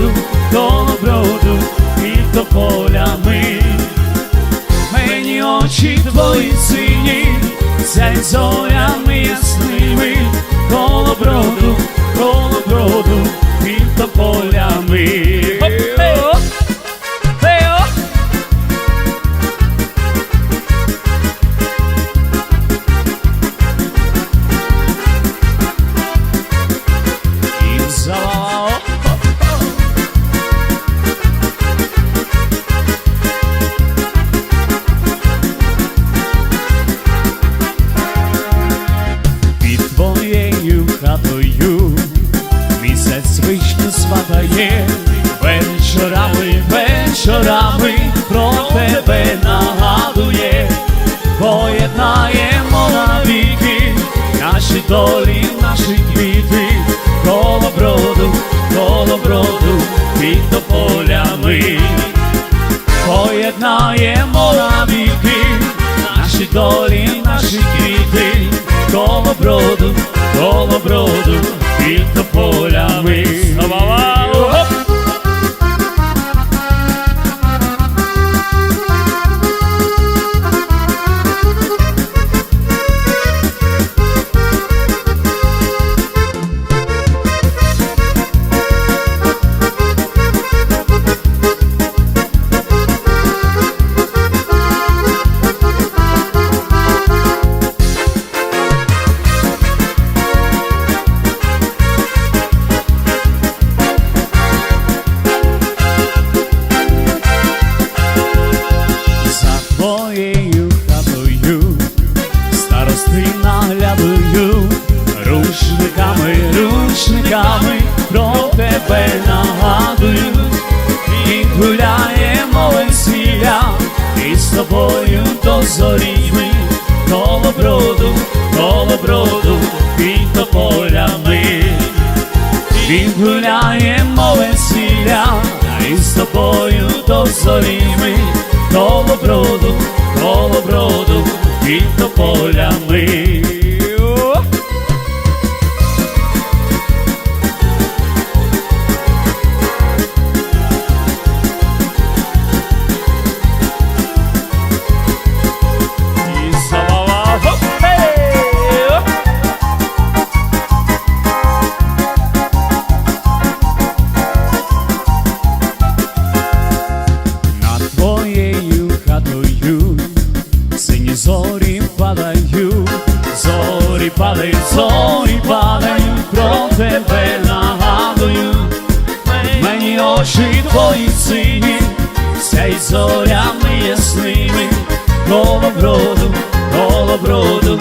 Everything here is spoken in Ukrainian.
колоброду, колоброду, і до полями, Мені очі твої сині, сяй зорями ясними, колоброду, вишню вечорами, вечорами про тебе нагадує, поєднаємо навіки наші долі, наші квіти, колоброду, колоброду, під тополями. Поєднаємо навіки наші долі, наші квіти, колоброду, колоброду, під тополями. Тебе нагадую, і гуляємо весілля, і з тобою до зорі ми колоброду, колоброду, під тополями. І гуляємо весілля, і з тобою до зорі ми колоброду, колоброду, під тополями. О! Зорі падають, падаю, про нагадую, мені очі твої сині, сяй зорями ясними, колоброду, колоброду,